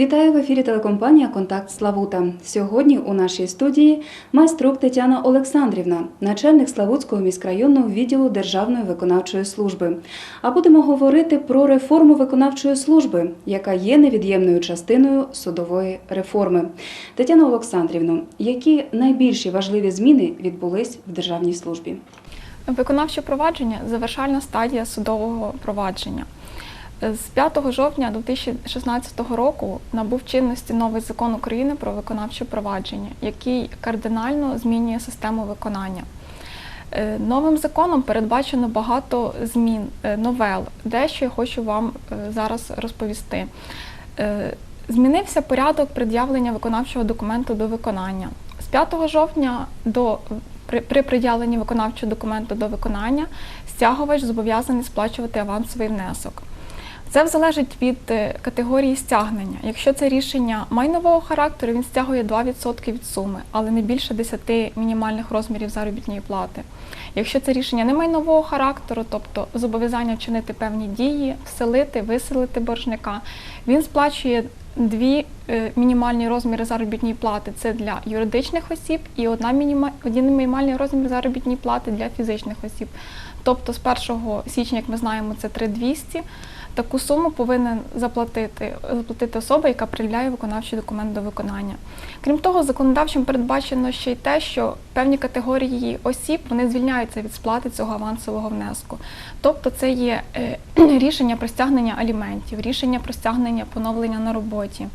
Вітаю в ефірі телекомпанія Контакт Славута. Сьогодні у нашій студії майструк Тетяна Олександрівна, начальник Славутського міськрайонного відділу Державної виконавчої служби. А будемо говорити про реформу виконавчої служби, яка є невід'ємною частиною судової реформи. Тетяна Олександрівна, які найбільші важливі зміни відбулись в державній службі? Виконавче провадження завершальна стадія судового провадження. З 5 жовтня 2016 року набув чинності новий закон України про виконавче провадження, який кардинально змінює систему виконання. Е, Новим законом передбачено багато змін, е, новел, дещо я хочу вам е, зараз розповісти. Змінився порядок пред'явлення виконавчого документу до виконання. З 5 жовтня до при пред'явленні виконавчого документу до виконання стягувач зобов'язаний сплачувати авансовий внесок. Це залежить від е, категорії стягнення. Якщо це рішення майнового характеру, він стягує 2% від суми, але не більше 10 мінімальних розмірів заробітної плати. Якщо це рішення не майнового характеру, тобто зобов'язання вчинити певні дії, вселити, виселити боржника, він сплачує дві е, мінімальні розміри заробітної плати це для юридичних осіб і одна мініма, один мінімальний розмір заробітної плати для фізичних осіб. Тобто з 1 січня, як ми знаємо, це 3200. Таку суму повинен заплатити, заплатити особа, яка пред'являє виконавчий документ до виконання. Крім того, законодавчим передбачено ще й те, що певні категорії осіб вони звільняються від сплати цього авансового внеску. Тобто це є е, рішення про стягнення аліментів, рішення про стягнення поновлення на роботі.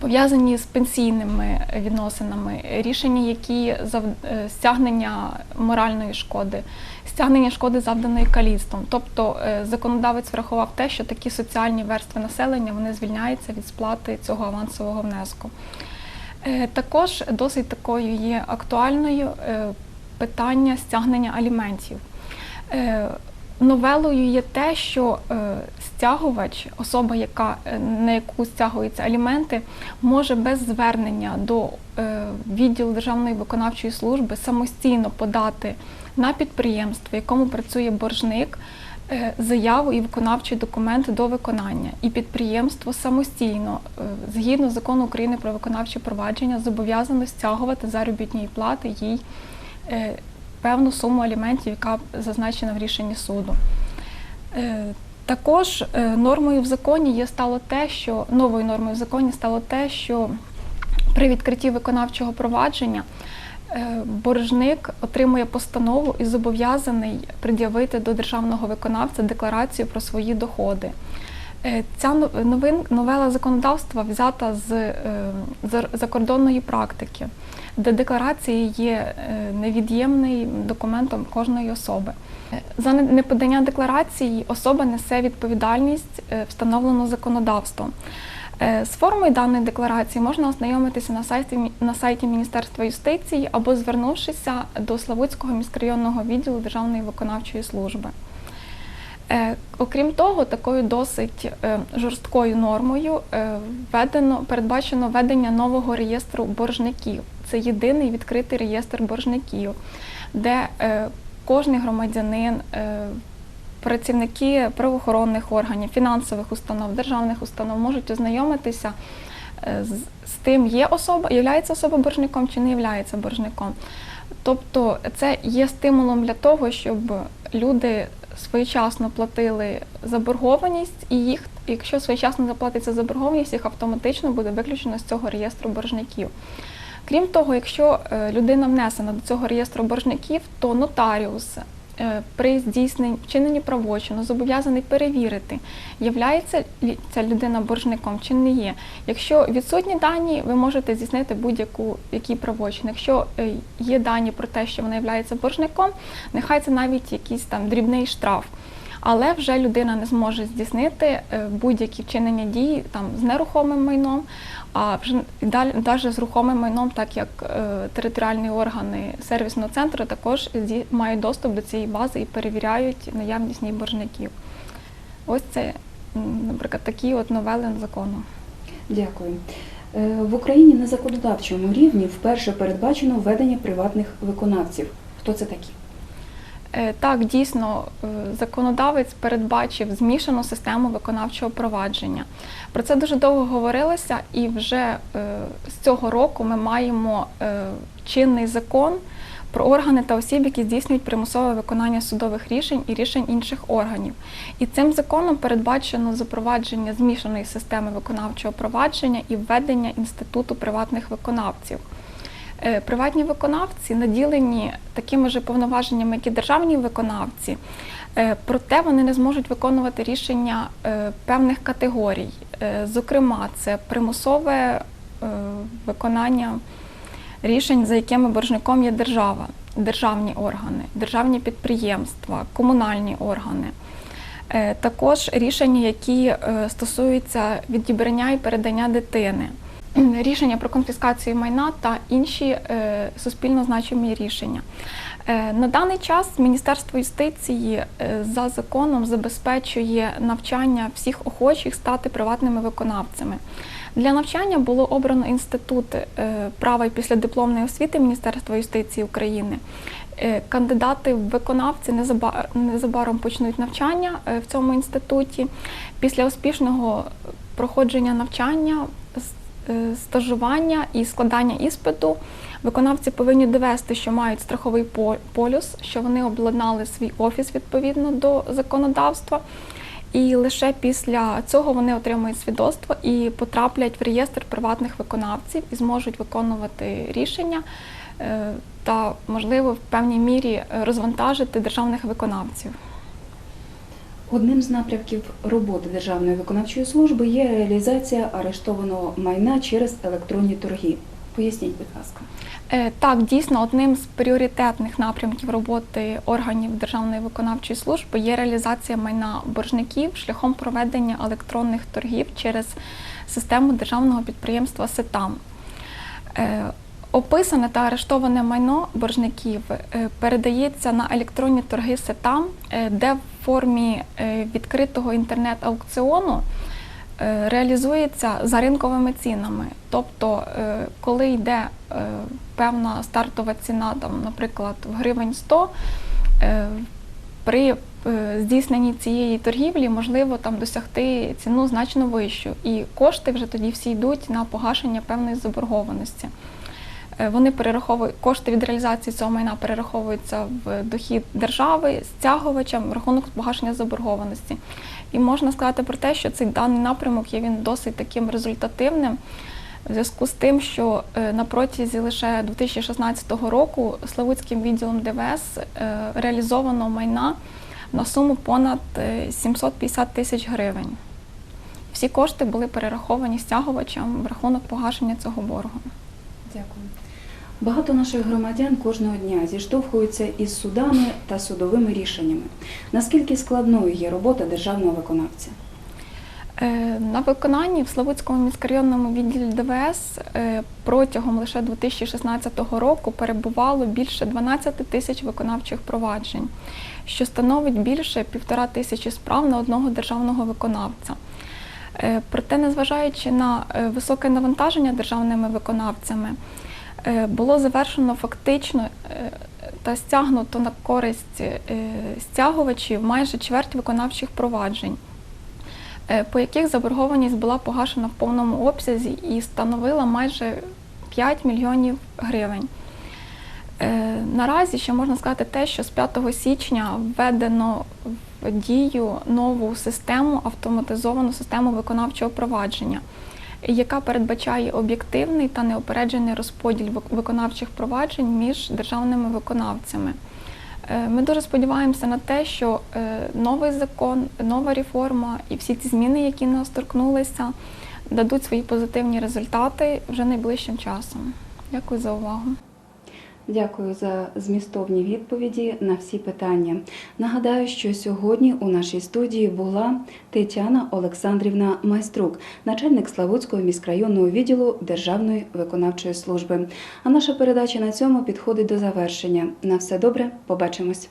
Пов'язані з пенсійними відносинами, рішення, які е, стягнення моральної шкоди, стягнення шкоди завданої каліцтвом. Тобто е, законодавець врахував те, що такі соціальні верстви населення вони звільняються від сплати цього авансового внеску. Е, Також досить такою є актуальною питання стягнення аліментів. Новелою є те, що стягувач, особа, яка е, на яку стягуються аліменти, може без звернення до е, відділу Державної виконавчої служби самостійно подати на підприємство, в якому працює боржник, е, заяву і виконавчий документ до виконання. І підприємство самостійно, згідно закону України про виконавче провадження, зобов'язано стягувати заробітні плати їй. певну суму аліментів, яка зазначена в рішенні суду. Також е, нормою в законі є стало те, що новою нормою в законі стало те, що при відкритті виконавчого провадження е, боржник отримує постанову і зобов'язаний пред'явити до державного виконавця декларацію про свої доходи. Е, Ця но- новин, новела законодавства взята з е, закордонної практики, де декларації є е, невід'ємним документом кожної особи. За неподання декларації особа несе відповідальність, встановлену законодавством. З формою даної декларації можна ознайомитися на сайті, на сайті Міністерства юстиції або звернувшися до Славутського міськрайонного відділу Державної виконавчої служби. Е, Окрім того, такою досить е, жорсткою нормою е, введено, передбачено ведення нового реєстру боржників. Це єдиний відкритий реєстр боржників, де кожний громадянин, працівники правоохоронних органів, фінансових установ, державних установ можуть ознайомитися з, тим, є особа, є особа боржником чи не є боржником. Тобто це є стимулом для того, щоб люди своєчасно платили заборгованість, і їх, якщо своєчасно заплатиться заборгованість, їх автоматично буде виключено з цього реєстру боржників. Крім того, якщо е, людина внесена до цього реєстру боржників, то нотаріус при здійсненні вчиненні правочину зобов'язаний перевірити, являється ця людина боржником чи не є. Якщо відсутні дані, ви можете здійснити будь-яку який правочин. Якщо е, є дані про те, що вона є боржником, нехай це навіть якийсь там дрібний штраф. Але вже людина не зможе здійснити е, будь-які вчинення дії там з нерухомим майном, а вже далі навіть з рухомим майном, так як е, територіальні органи сервісного центру також зді- мають доступ до цієї бази і перевіряють наявність ній боржників. Ось це, наприклад, такі от новели закону. Дякую. Е, В Україні на законодавчому рівні вперше передбачено введення приватних виконавців. Хто це такі? Е, Так, дійсно, е, законодавець передбачив змішану систему виконавчого провадження. Про це дуже довго говорилося, і вже е, з цього року ми маємо чинний закон про органи та осіб, які здійснюють примусове виконання судових рішень і рішень інших органів. І цим законом передбачено запровадження змішаної системи виконавчого провадження і введення інституту приватних виконавців. Е, Приватні виконавці наділені такими ж повноваженнями, як і державні виконавці, е, проте вони не зможуть виконувати рішення е, певних категорій. Зокрема, це примусове виконання рішень, за якими боржником є держава, державні органи, державні підприємства, комунальні органи. Також рішення, які стосуються відібрання і передання дитини, рішення про конфіскацію майна та інші е, суспільно значимі рішення. Е, На даний час Міністерство юстиції е, за законом забезпечує навчання всіх охочих стати приватними виконавцями. Для навчання було обрано інститут права і післядипломної освіти Міністерства юстиції України. Кандидати в виконавці незабаром почнуть навчання в цьому інституті. Після успішного проходження навчання, стажування і складання іспиту виконавці повинні довести, що мають страховий по- полюс, що вони обладнали свій офіс відповідно до законодавства. І лише після цього вони отримують свідоцтво і потраплять в реєстр приватних виконавців і зможуть виконувати рішення е, та, можливо, в певній мірі е, розвантажити державних виконавців. Одним з напрямків роботи Державної виконавчої служби є реалізація арештованого майна через електронні торги. Поясніть, будь ласка. Е, Так, дійсно, одним з пріоритетних напрямків роботи органів Державної виконавчої служби є реалізація майна боржників шляхом проведення електронних торгів через систему державного підприємства СЕТАМ. Е, Описане та арештоване майно боржників е, передається на електронні торги СЕТАМ, де формі е, відкритого інтернет-аукціону е, реалізується за ринковими цінами. Тобто, е, коли йде певна стартова ціна, там, наприклад, в гривень 100, е, при здійсненні цієї торгівлі можливо там досягти ціну значно вищу, і кошти вже тоді всі йдуть на погашення певної заборгованості. Е, Вони перераховують кошти від реалізації цього майна перераховуються в дохід держави стягувачам в рахунок погашення заборгованості. І можна сказати про те, що цей даний напрямок є він досить таким результативним. В зв'язку з тим, що е, на протязі лише 2016 року Славутським відділом ДВС е, реалізовано майна на суму понад е, 750 тисяч гривень. Всі кошти були перераховані стягувачам в рахунок погашення цього боргу. Дякую. Багато наших громадян кожного дня зіштовхуються із судами та судовими рішеннями. Наскільки складною є робота державного виконавця? Е, На виконанні в Славутському міськрайонному відділі ДВС е, протягом лише 2016 року перебувало більше 12 тисяч виконавчих проваджень, що становить більше півтора тисячі справ на одного державного виконавця. Е, Проте, незважаючи на високе навантаження державними виконавцями, було завершено фактично е, та стягнуто на користь е, стягувачів майже чверть виконавчих проваджень е, по яких заборгованість була погашена в повному обсязі і становила майже 5 мільйонів гривень. Е, Наразі ще можна сказати те, що з 5 січня введено в дію нову систему, автоматизовану систему виконавчого провадження, яка передбачає об'єктивний та неопереджений розподіл виконавчих проваджень між державними виконавцями. Е, Ми дуже сподіваємося на те, що е, новий закон, нова реформа і всі ці зміни, які нас торкнулися, дадуть свої позитивні результати вже найближчим часом. Дякую за увагу. Дякую за змістовні відповіді на всі питання. Нагадаю, що сьогодні у нашій студії була Тетяна Олександрівна Майструк, начальник Славутського міськрайонного відділу Державної виконавчої служби. А наша передача на цьому підходить до завершення. На все добре, побачимось.